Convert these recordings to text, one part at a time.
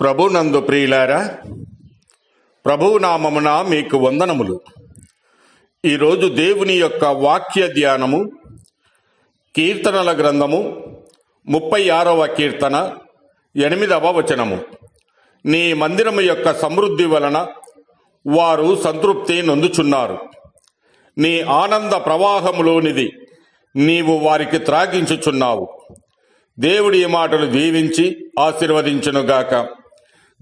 ప్రభునందు ప్రియులారా ప్రభువు నామమున మీకు వందనములు. ఈరోజు దేవుని యొక్క వాక్య ధ్యానము కీర్తనల గ్రంథము ముప్పై ఆరవ కీర్తన ఎనిమిదవ వచనము. నీ మందిరము యొక్క సమృద్ధి వలన వారు సంతృప్తి నొందుచున్నారు. నీ ఆనంద ప్రవాహములోనిది నీవు వారికి త్రాగించుచున్నావు. దేవుడి ఈ మాటలు దీవించి ఆశీర్వదించునుగాక.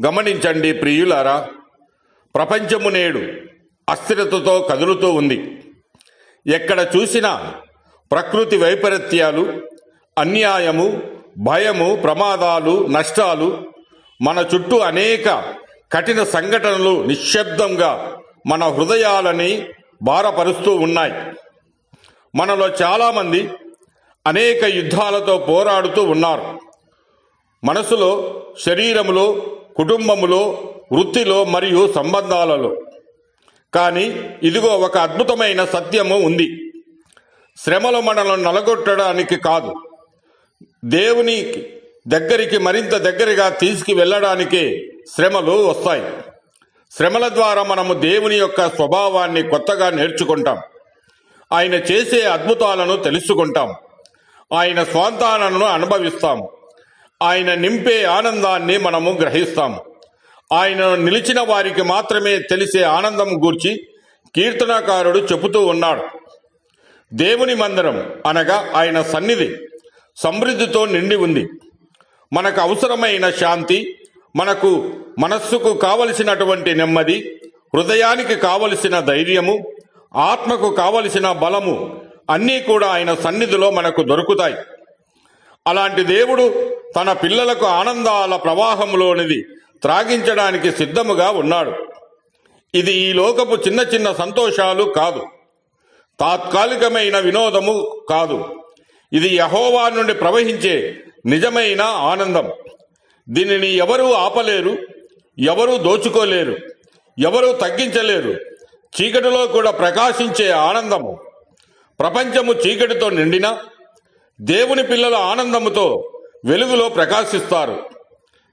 గమనించండి ప్రియులారా ప్రపంచము నేడు అస్థిరతతో కదులుతూ ఉంది. ఎక్కడ చూసినా ప్రకృతి వైపరీత్యాలు అన్యాయము భయము ప్రమాదాలు నష్టాలు మన చుట్టూ అనేక కఠిన సంఘటనలు నిశ్శబ్దంగా మన హృదయాలని భారపరుస్తూ ఉన్నాయి. మనలో చాలామంది అనేక యుద్ధాలతో పోరాడుతూ ఉన్నారు. మనసులో శరీరములో కుటుంబంలో వృత్తిలో మరియు సంబంధాలలో. కానీ ఇదిగో ఒక అద్భుతమైన సత్యము ఉంది. శ్రమలు మనల్ని నలగొట్టడానికి కాదు. దేవుని దగ్గరికి మరింత దగ్గరగా తీసుకు వెళ్ళడానికే శ్రమలు వస్తాయి. శ్రమల ద్వారా మనము దేవుని యొక్క స్వభావాన్ని కొత్తగా నేర్చుకుంటాం. ఆయన చేసే అద్భుతాలను తెలుసుకుంటాం. ఆయన స్వాంతానను అనుభవిస్తాం. ఆయన నింపే ఆనందాన్ని మనము గ్రహిస్తాం. ఆయన నిలిచిన వారికి మాత్రమే తెలిసే ఆనందం గూర్చి కీర్తనకారుడు చెబుతూ ఉన్నాడు. దేవుని మందిరం అనగా ఆయన సన్నిధి సమృద్ధితో నిండి ఉంది. మనకు అవసరమైన శాంతి మనకు మనస్సుకు కావలసినటువంటి నెమ్మది హృదయానికి కావలసిన ధైర్యము ఆత్మకు కావలసిన బలము అన్నీ కూడా ఆయన సన్నిధిలో మనకు దొరుకుతాయి. అలాంటి దేవుడు తన పిల్లలకు ఆనందాల ప్రవాహంలోనిది త్రాగించడానికి సిద్ధముగా ఉన్నాడు. ఇది ఈ లోకపు చిన్న చిన్న సంతోషాలు కాదు. తాత్కాలికమైన వినోదము కాదు. ఇది యహోవా నుండి ప్రవహించే నిజమైన ఆనందం. దీనిని ఎవరూ ఆపలేరు ఎవరూ దోచుకోలేరు ఎవరూ తగ్గించలేరు. చీకటిలో కూడా ప్రకాశించే ఆనందము ప్రపంచము చీకటితో నిండిన దేవుని పిల్లల ఆనందముతో వెలుగులో ప్రకాశిస్తారు.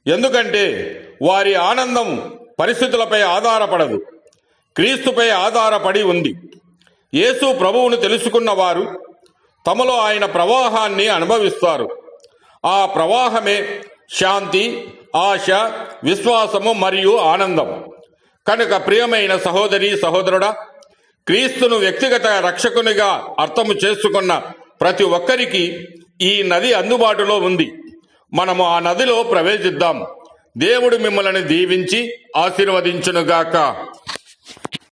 ఎందుకంటే వారి ఆనందం పరిస్థితులపై ఆధారపడదు. క్రీస్తుపై ఆధారపడి ఉంది. యేసు ప్రభువును తెలుసుకున్న వారు తమలో ఆయన ప్రవాహాన్ని అనుభవిస్తారు. ఆ ప్రవాహమే శాంతి ఆశ విశ్వాసము మరియు ఆనందం. కనుక ప్రియమైన సహోదరి సహోదరుడా క్రీస్తును వ్యక్తిగత రక్షకునిగా అర్థము చేసుకున్న ప్రతి ఒక్కరికి ఈ నది అందుబాటులో ఉంది. మనము ఆ నదిలో ప్రవేశిద్దాం. దేవుడు మిమ్మల్ని దీవించి ఆశీర్వదించునుగాక.